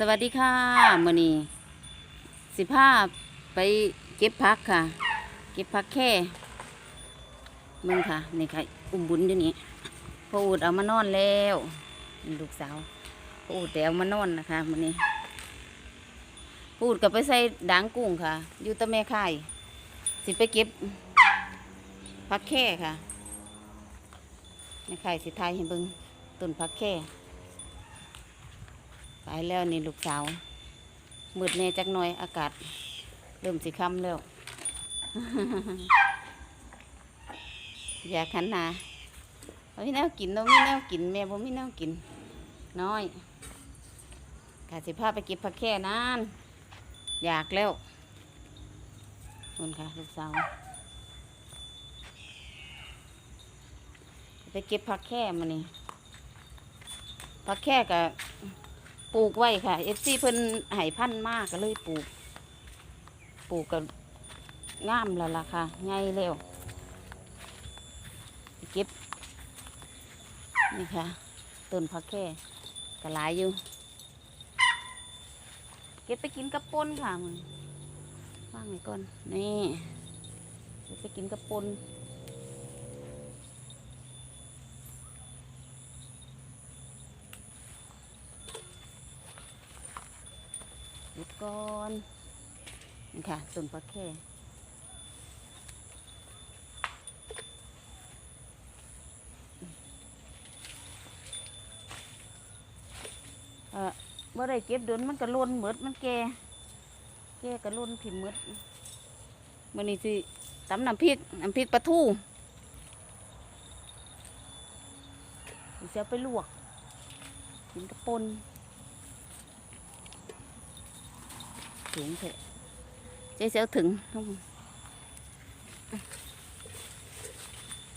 สวัสดีค่ะมื่อนี้สิภาพไปเก็บพักค่ะ เก็บพักแค่มึงค่ะนี่ค่ะ อุ้มบุญอยู่นี่พออูดเอามานอนแล้วลูกสาวพออูดแต่เอามานอนนะคะมื่อนี้พออูดกับไปใส่ด่างกุ้งค่ะ อยู่ตะแม่ข่ายสิไปเก็บพักแค่ค่ะแม่ข่ายสิทายให้บิ่งต้นพักแค่ ไปแล้วนี่ลูกสาวมืดแน่จักหน่อยอากาศ เริ่มสิค่ำแล้ว อยากขันนาเอามีแนวกินเรามีแนวกิน แม่บ่มีแนวกิน น้อยกาสิพาไปเก็บผักแค่นานอยากแล้วคนค่ะลูกสาวไปเก็บผักแค่มานี่ผักแค่กับ ปลูกไว้ค่ะเอฟซีเพิ่นให้พันธุ์มากก็เลยปลูก ปลูกกับงามแล้วล่ะค่ะไงแล้วไปเก็บนี่ค่ะต้นผักแค่ก็หลายอยู่ เก็บไปกินกับปนค่ะมึงว่างไว้ก่อนนี่เก็บไปกินกับปน หยุด ก่อนนี่ค่ะต้นปลาแค่เออเมื่อไรเก็บดนมันก็ล่นเหมดมันแก่แก่ก็ล่นถิ่มหมดมื่อนี้สิตำน้ำพริกน้ำพริกปลาทูเสิเอาไปลวกกินกระปน สูงเถอะเจ๊เสียวถึง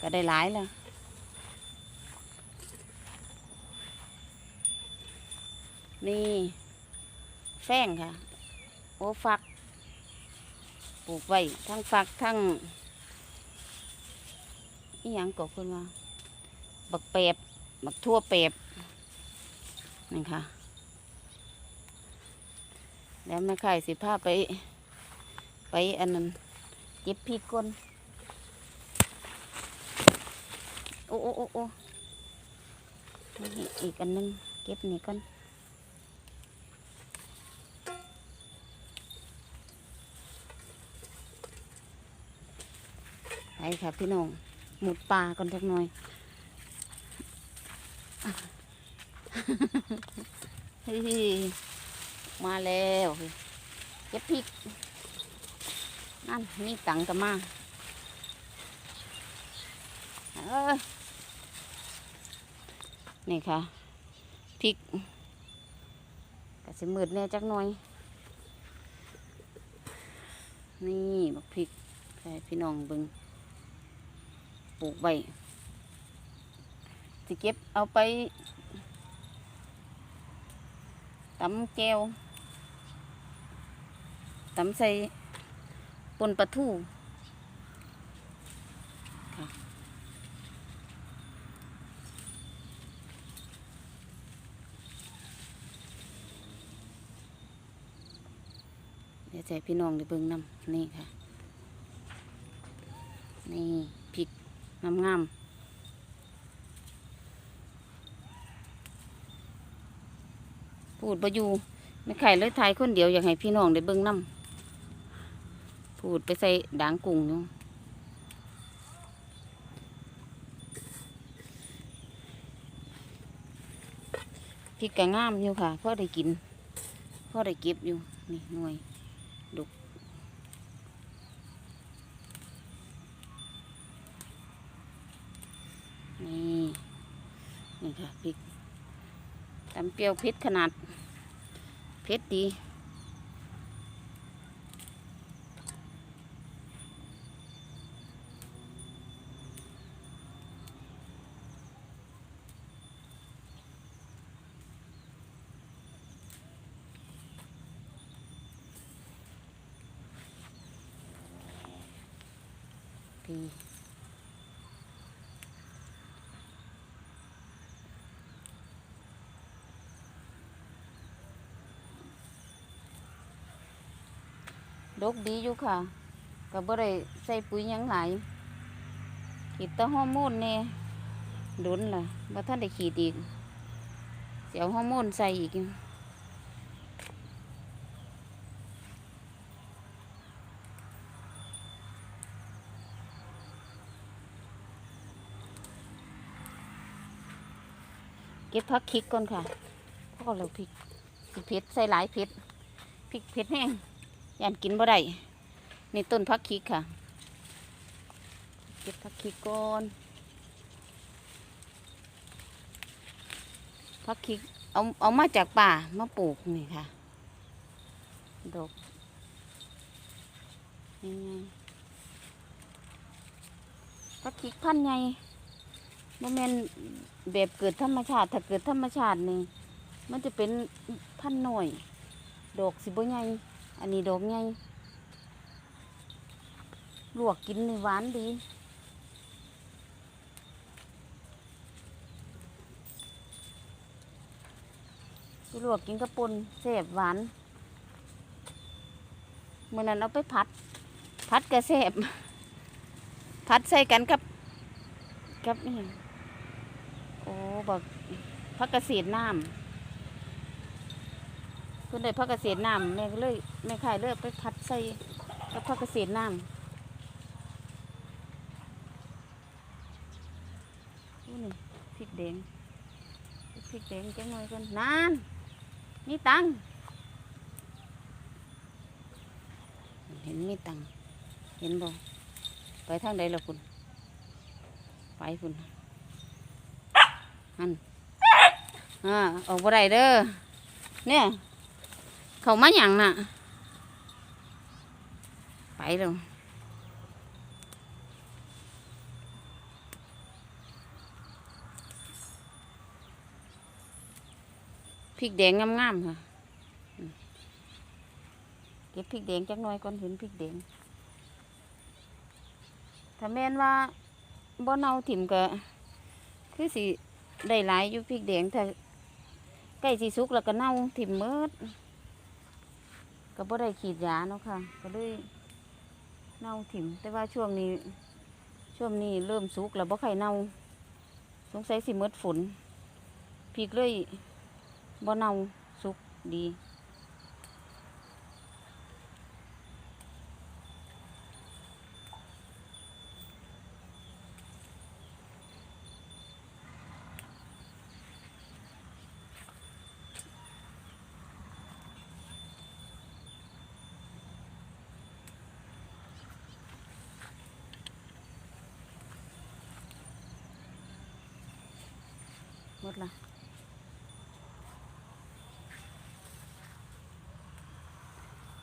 ก็ได้หลายแล้วนี่แฟงค่ะ โอ้ฟัก ปลูกไว้ทั้งฟักทั้งอีหยังก็คุณว่า บักเปบบักทั่วเปบนี่ค่ะ แล้วแม่ไข่สิพาไป ไปอันนั้นเก็บพริกก่อนโอ้โอ้โอ้โอ้อีกอันหนึงเก็บนี่ก่อนไปค่ะพี่น้อง หมุดปลาก่อนจักหน่อยเฮ้ มาแล้วเก็บพริก นั่นนี่ตังค์ก็มาเอ้ยนี่ค่ะพริกก็สิมืดแน่จักหน่อย นี่บักพริกให้พี่น้องบิงปลูกไว้สิเก็บเอาไปตำแก้ว ตำใส่ปนปลาทูเดี๋ยวให้พี่น้องได้เบิ่งน้ำนี่ค่ะ นี่พริกงามงามพูดประยูไม่ไข่เลยทายคนเดียวอยากให้พี่น้องได้เบิ่งน้ำ พูดไปใส่ด่างกุ้งอยู่พริกกะงามอยู่ค่ะพ่อได้กินพ่อได้เก็บอยู่นี่หน่วยดุกนี่นี่ค่ะพริกตำเปรี้ยวเผ็ดขนาดเผ็ดดี ที ดกดีอยู่ค่ะกับ่ได้ใส่ปุ๋ยยังหลขีดตะฮอร์โมนเนี่ยดุนล่ะว่าท่านได้ขีดอีกเสียวฮอร์โมนใส่อีก เก็บผักคิกก่อนค่ะพราะเราพริกพริกเผ็ดใส่หลายเผ็ดพริกเผ็ดแห้งยานกินบ่ได้ในต้นผักคิกค่ะ เก็บผักคิกก่อนผักคิกเอาเอามาจากป่ามาปลูกนี่ค่ะดอกยังไงผักคิกพันธุ์ใหญ่บ่แม่น แบบเกิดธรรมชาติ ถ้าเกิดธรรมชาตินี่มันจะเป็นพันหน่อย ดอกสิบ่ใหญ่อันนี้ดอกใหญ่ลวกกินนี่หวานดีไปลวกกินกระปุนแซ่บหวานเมื่อนั้นเอาไปผัดผัดกระแซ่บผัดใส่กันกับกับนี่ อ้บอกพักเกษตรน้ำเพื่นได้พักเกษตรน้ำแม่ก็เลยแม่ขายเลือกไปผัดใส่กับพักเกษตรน้ำนี่นี่พริกแดงพริกแดงจังหน่อยกันนานมีตังเห็นมีตังเห็นบ่ไปทางใดล่ะคุณไปคุณ หันอ่าออกบ่ได้เด้อเนี่ยเขามาหยังน่ะ ไปแล้วพริกแดงงามๆค่ะ เก็บพริกแดงจักหน่อยก่อนเห็นพริกแดง ถ้าแม่นว่าบ่เน่าถิ่มก็คือสิ ได้หลายอยู่พริกแดงถ้าใกล้สีสุกแล้วก็เน่าถิ่มเมิดก็บ่ได้ขีดยาเนาะค่ะ ก็เลยเน่าถิ่ม แต่ว่าช่วงนี้ ช่วงนี้เริ่มสุกแล้วบ่ไข่เน่า สงสัยสิเมิดฝนพริกเลยบ่เน่าสุกดี ดละ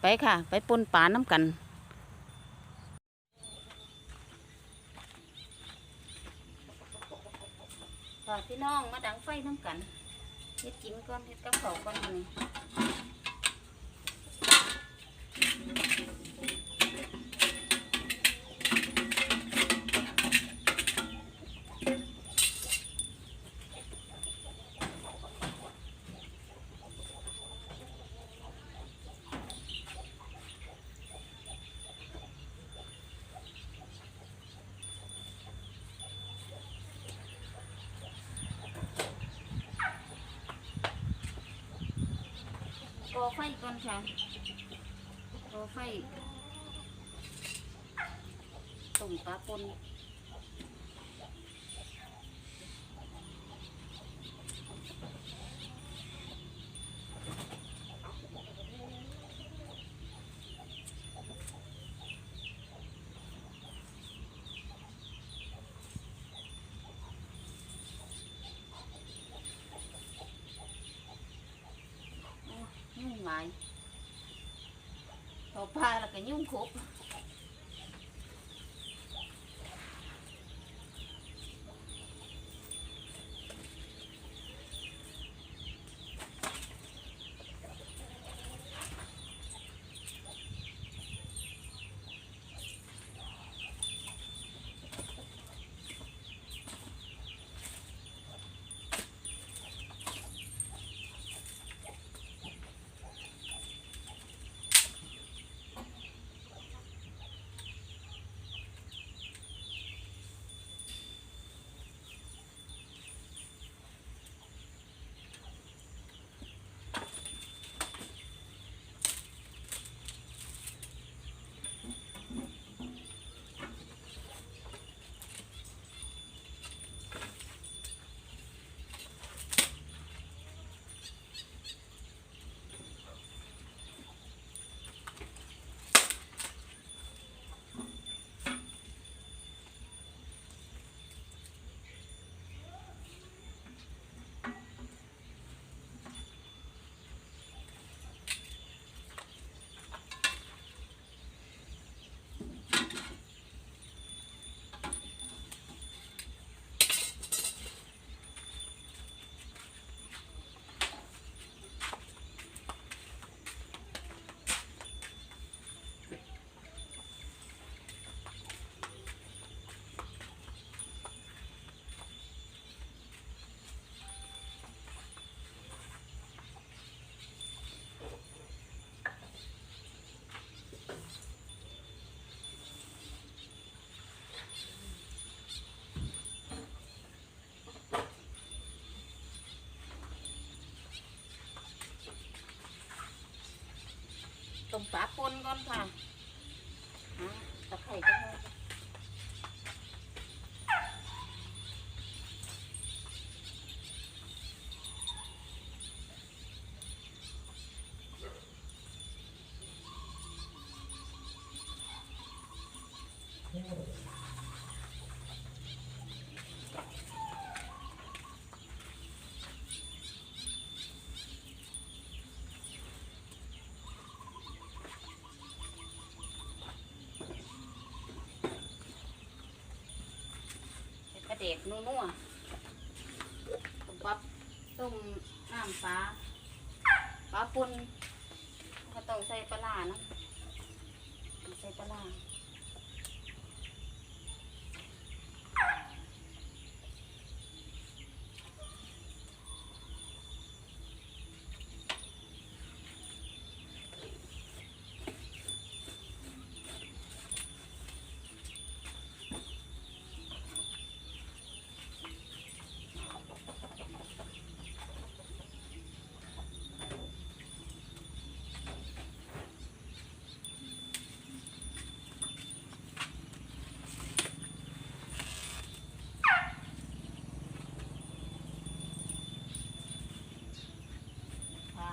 ไปค่ะ ไปปนป่าน้ำกัน ค่ะพี่น้องมาดังไฟน้ำกันเฮ็ดกินก่อนเฮ็ดกับข้าก่อนนี่ อไฟก่อนค่ะก่อไฟต้มปลาปน เอาปลา แล้วก็ยุ่งครบต้มปลาปนก่อนค่ะตะไคร้ก็ แดกนัวๆต้มปลาต้มน้ำปลาปลาปุนก็ต้องใส่ปลาร้านะใส่ปลาร้า ค่ะ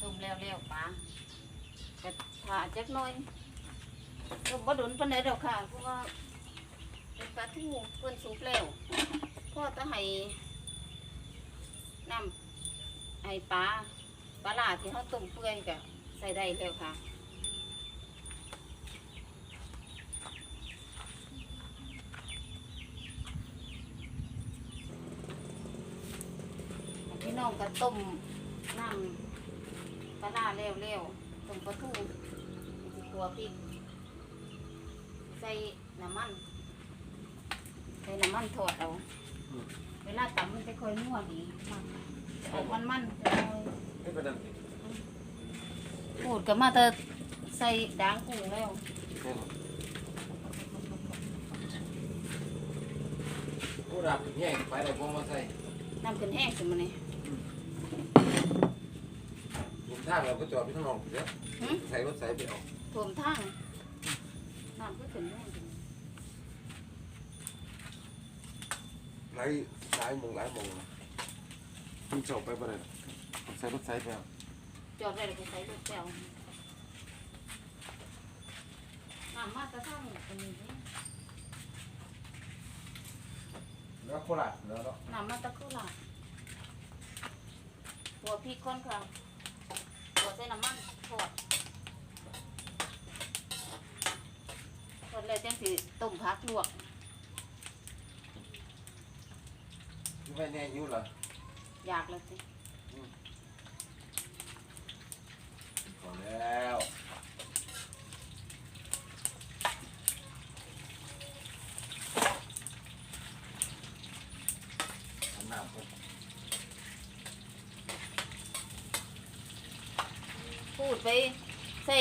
ต้ม แล้วแล้วปลาก็ผ่าจักหน่อยต้มบ่ดุนปานใดดอกค่ะเพราะว่าเป็นปลาทูเพิ่นสุกแล้วพ่อจะให้น้ำให้ปลาปลาลาที่เขาต้มเปื่อยก็ใส่ได้แล้วค่ะพี่น้องก็ต้มน้ำ ปลาร้าเร็วๆต้มปลาทูขัวพริก ใส่น้ำมัน ใส่น้ำมันทอดเอา เวลาตำมันจะค่อยนัวดีออกมันมันจะน้อยไม่เป็นไรพูดกับมาแต่ใส่ด่างกุ้งแล้วผู้รับแห้งไปได้บ่มาใส่น้ำขึ้นแห้งสิมันนี่ลุม ทางเราก็จอดพี่ทั้งนองเดี๋ยวหึใส่รถใส่ไปเอาถ่วมทางน้ำก็ขึ้นแห้งสิหลายหลายโมงหลายโมงคุณจบไปบ่ได้ใส่รถใส่ไปเอาจอดไว้แล้วก็ใส่รถแก้วน้ำมาแตะทั้งอันนี้เด้แล้วโคราชแล้วเนาะน้ำมันตะคุล่ะหัวพริกก้อนค่ะหัวใส่น้ำมันทอดทอดแล้วจังสิต้มผักลวกที่ไม่แน่อยู่เหรออยากแล้วสิ พอแล้วอันน้ำเพิ่น พูดไปใส่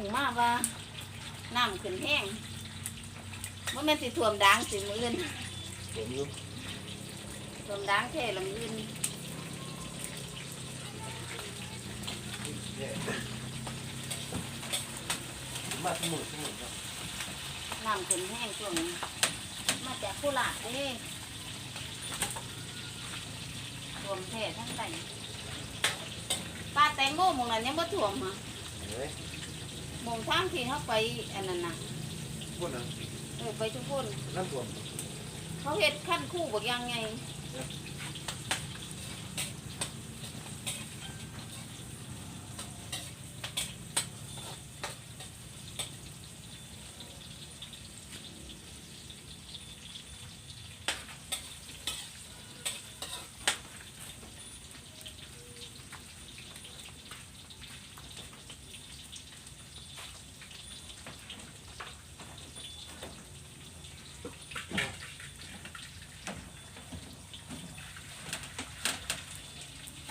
ด่างกุ้งมากว่าน้ำขึ้นแห้งว่าแม่นสิท่วมด่างสิมืออื่นเดี๋ยวอยู่ท่วมด่างแค่ละมืออื่นเนี่ยมาสมุนสมุนเนาะน้ำขึ้นแห้งช่วงนี้มาจากโคราชเด้ท่วมแท้ทั้งใดป้าแตงโมหมองนั้นยังบ่ท่วมฮะเฮ้ยห มองทางที่เขาไปอันนั้นน่ะพูดนะเออไปทุกคนน้ำท่วมเขาเฮ็ดขั้นคู่บอกยังไง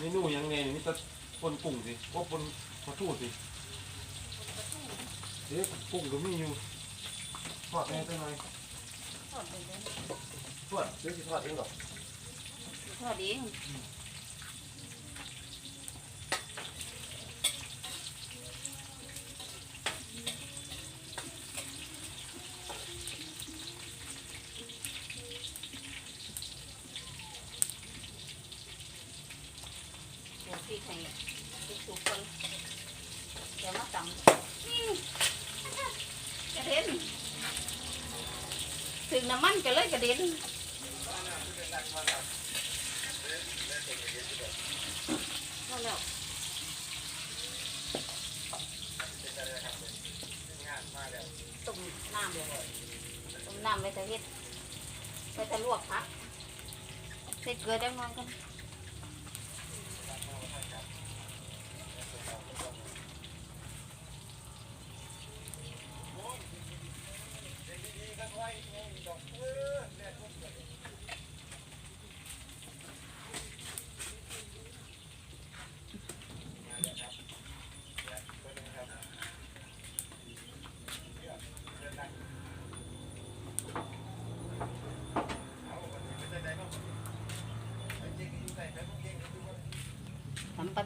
มนูหยังไงนี่จะปนกุ้งสิพวกปนปลาทูสิเดี๋ยวกุ้งก็มีอยู่ทอดแน่จังหน่อยทอดไปเลยทอดเดี๋ยวสิทอดเองหรอกทอดเอง ให้สุกๆคนเดี๋ยวมาตำนี่กระเด็นถึงน้ำมันก็เลยกระเด็นมาแล้วต้มน้ำเลยต้มน้ำไว้จะเฮ็ดไว้จะลวกผักใส่เกลือได้มั้งกัน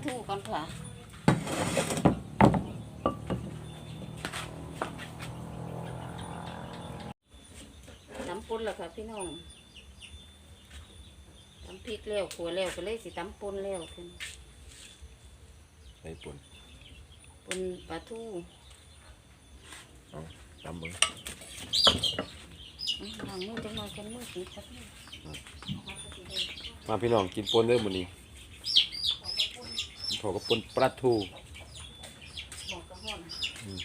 ทำปลาทูก่อนค่ะน้ำปุ้นแล้วค่ะพี่น้องตำพริกแล้วขัวแล้วก็เลยสิตำปุ้นแล้วขึ้นไอ้ปุ่นปุ้นปลาทูตำเบิ่งอื้อหลังมือจะมากันมือติดครับนี่มาพี่น้องกินปนเด้อมื้อนี้ พอกับปนปลาทูบอกกระห้อนอืม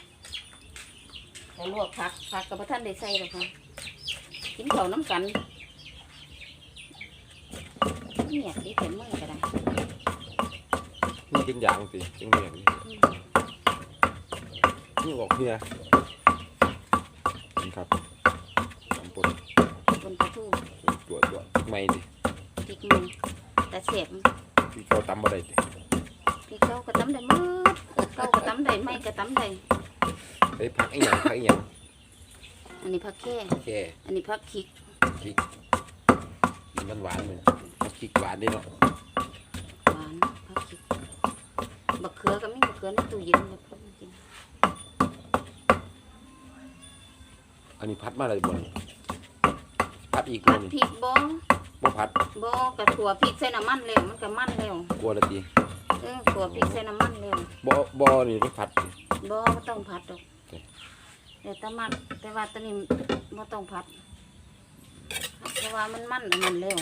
แล้วลวกผักผักกับท่านได้ใส่หรอกค่ะกินข้าวน้ำกันเนี่ยสิเต็มมือก็ได้นี่กินอย่างสิจังเมียงนี่อืมนี่ออกเฮียนี่ครับตำปนปุ้นปลาทูตัวตัวไม่ดิพริกมันแต่เสียบที่เขาตำบ่ได้ติ พริกเก้าก็ตำได้หมืดเก้าก็ตำได้ไม่ก็ตำได้ไอ้ผักอีหยังผักอีหยังอันนี้ผักแค่แค่อันนี้ผักขิกพริกกินมันหวานๆมันผักพริกหวานเด้เนาะหวานผักขิกบักเขือก็ไม่บักเขือในตู้เย็นเลยเพิ่นกินอันนี้พัดมาเลยบ่นี่พัดอีกผับ่ดนี่พริกบ่บ่พัดบ่กระถั่วพริกใส่น้ำมันแล้วมันก็มันแล้วกลัวละติเออถั่วพริกใส่น้ำมันแล้วบ่บ่นี่ไปพัดติบ่บ่ต้องผัดดอกโอเคเดี๋ยวแตะมักแต่ว่าตอนนี้บ่ต้องผัดเพราะว่ามันมันอันนั้นแล้ว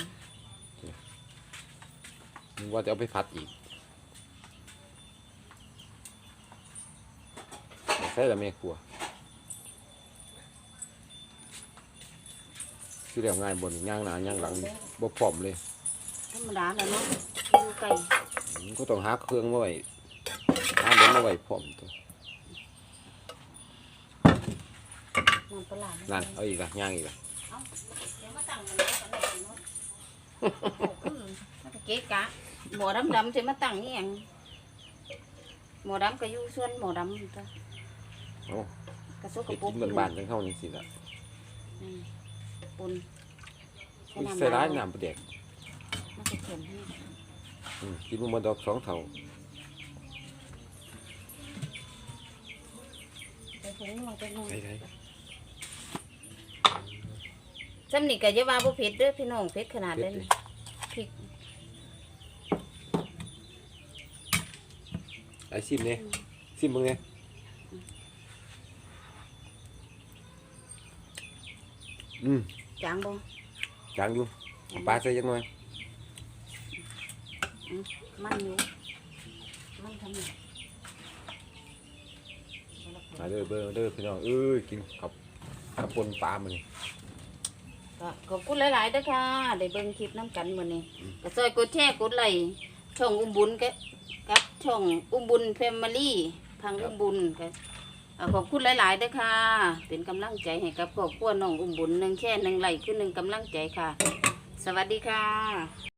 นึกว่าจะเอาไปพัดอีกใช่ละแม่ครัวที่เรียกง่ายบนย่างหน้าย่างหลังบ่พร้อมเลย ธรรมดาแล้วเนาะอยู่ไก่มันก็ต้องหาเครื่องมาไว้หาเดินมาไว้พร้อมตัวน้ำปลาร้านั่นเอาอีกละย่างอีกละเอ้าเดี๋ยวมาตั้งมันแล้วกันได้เนาะโอ้คือมันก็เก๊กะหมอดำๆสิมาตั้งนี่หยังหมอดำก็อยู่ส่วนหมอดำตัวเอากระสุกกเฮ็ระดปุกกินบ้านๆจังเฮาจังซี่ล่ะอืมปุ่นอุ้ยใส่ร้ายน้ำปลาแดกมัน จะเค็มให้อืมกินมันดอกสองเท่าใส่ผงลงไปหน่อยไผจำนี่ก็จะว่าบ่เผ็ดเด้อพี่น้องเผ็ดขนาดๆเฮ็เลดยดิพริกไอ้ซิมเนี่ยซิมมึงเนี่ยอืมจางบ่จางอยู่เอาปลาใส่จังหน่อย มันอยู่มันทำไงมาเด้อเบอร์เด้อพี่น้องเอ้ยกินกับกับปนปลามันนี่ ก็ขอบคุณหลายๆเด้อค่ะ ได้เบิ่งคลิปน้ำกันมื้อนี้ก็ซอยกดแชร์กดไลค์ช่องอุ้มบุญกับกับช่องอุ้มบุญแฟมิลี่พังอุ้มบุญก็เอ่อขอบคุณหลายๆเด้อค่ะ เป็นกำลังใจให้กับครอบครัวน้องอุ้มบุญหนึ่งแค่หนึ่งไลค์คือหนึ่งกำลังใจค่ะ สวัสดีค่ะ